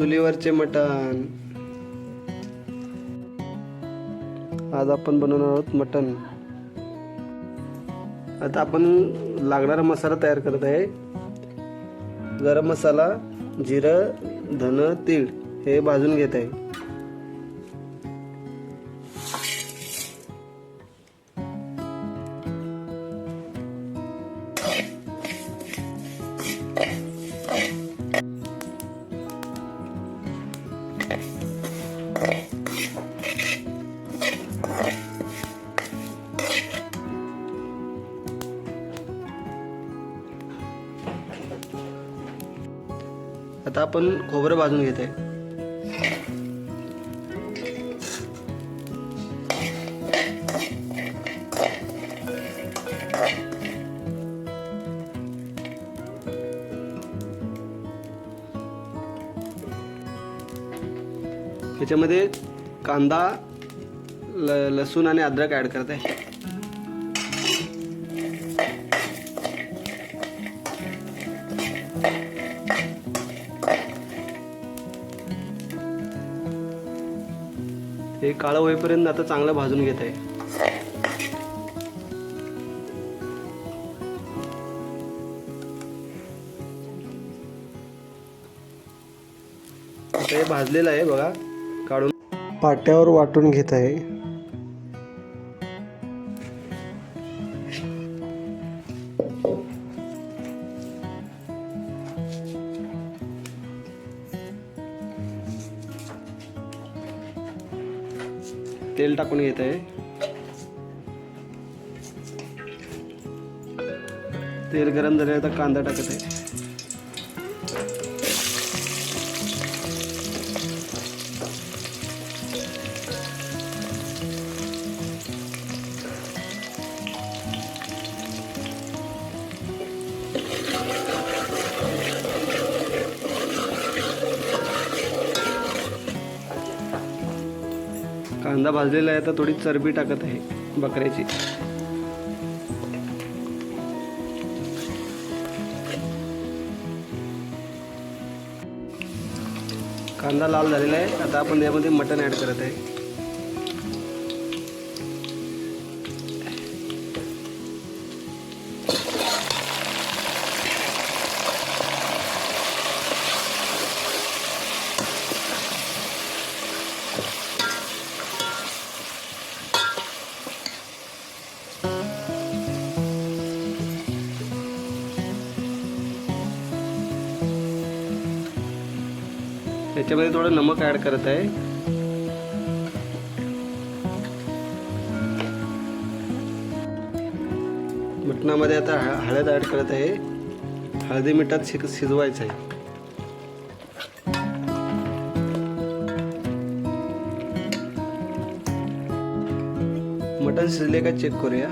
चुलीवरचे मटण. आज आपण बनवणार आहोत मटण. आता आपण लागणारा मसाला तयार करत आहे. गरम मसाला जिरं धन तीळ हे भाजून घेत आहे. आता आपण खोबरं भाजून घेत आहे त्याच्यामध्ये कांदा ल लसूण आणि अद्रक ॲड करत आहे हे काळं होईपर्यंत आता चांगलं भाजून घेत आहे. आता हे भाजलेलं आहे बघा काढून. पाट्यावर वाटून घेत आहे. तेल टाकून घेत. आहे तेल गरम झाले आता कांदा टाकत. आहे कांदा भाजलेला आहे आता थोडी चरबी टाकत आहे बकऱ्याची. कांदा लाल झालेला आहे आता आपण यामध्ये मटण ॲड करत आहे. त्यामध्ये थोडं नमक ऍड करत आहे. मटणामध्ये आता हळद ऍड करत आहे. हळदी मिठात शिक शिजवायचं आहे. मटण शिजले का चेक करूया.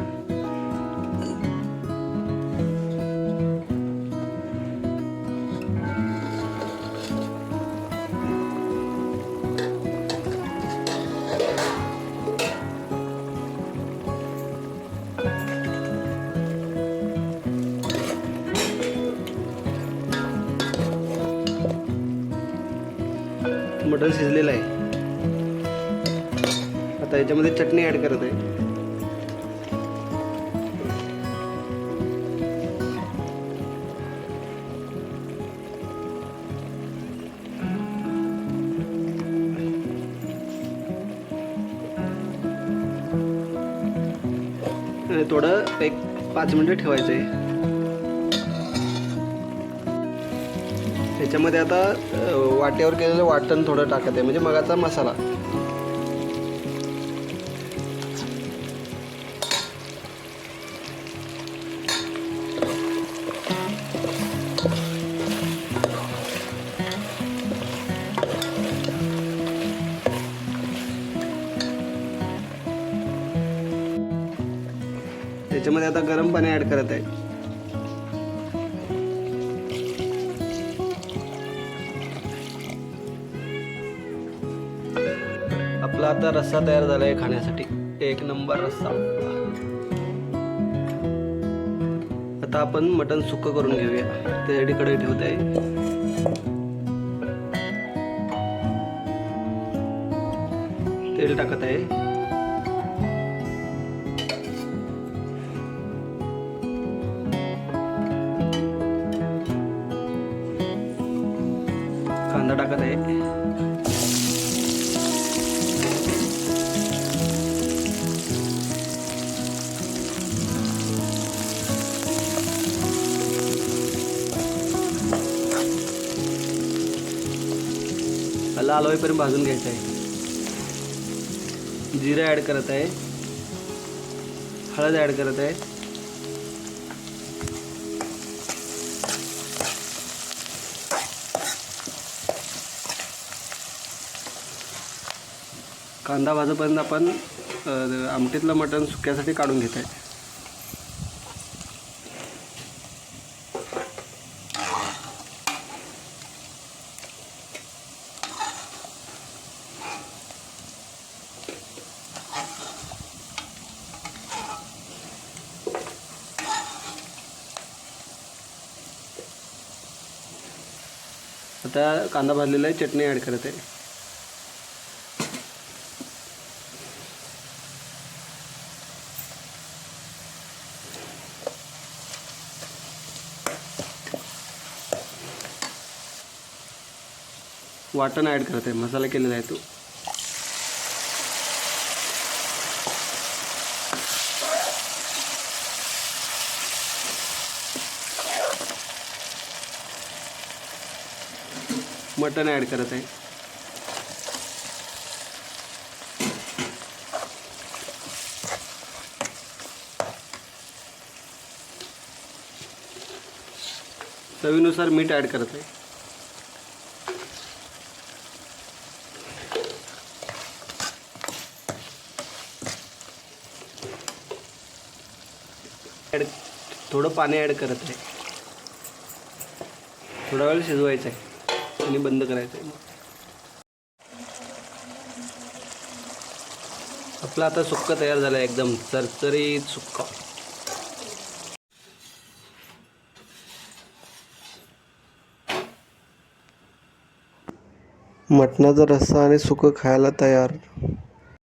मटण शिजलेलं आहे. आता याच्यामध्ये चटणी ॲड करत आहे. थोडं एक पाच मिनटं ठेवायचं आहे. त्याच्यामध्ये आता वाट्यावर केलेलं वाटण थोडं टाकत आहे म्हणजे मगाचा मसाला. त्याच्यामध्ये आता गरम पाणी ॲड करत आहे. आपला आता रस्सा तयार झाला आहे खाण्यासाठी. एक नंबर रस्सा. आता आपण मटण सुक करून घेऊया. त्यासाठी कडे ठेवत. आहे तेल टाकत आहे. कांदा टाकत आहे. लाल होईपर्यंत भाजून घ्यायचं आहे. जिरं ॲड करत आहे. हळद ॲड करत आहे. कांदा भाजपर्यंत आपण आमटीतलं मटण सुक्यासाठी काढून घेत आहे. आता कांदा भाजलेला आहे चटणी ॲड करत. आहे वाटण ॲड करत आहे मसाला केलेला आहे तो. मटण ॲड करत आहे. चवीनुसार मीठ ॲड करत आहे. ॲड थोडं पाणी ॲड करत आहे. थोडा वेळ शिजवायचं आहे. आणि बंद करायचं आहे आपलं आता सुक्क तयार झालं एकदम चरचरीत सुक्का. मटणाचा रस्सा आणि सुकं खायला तयार.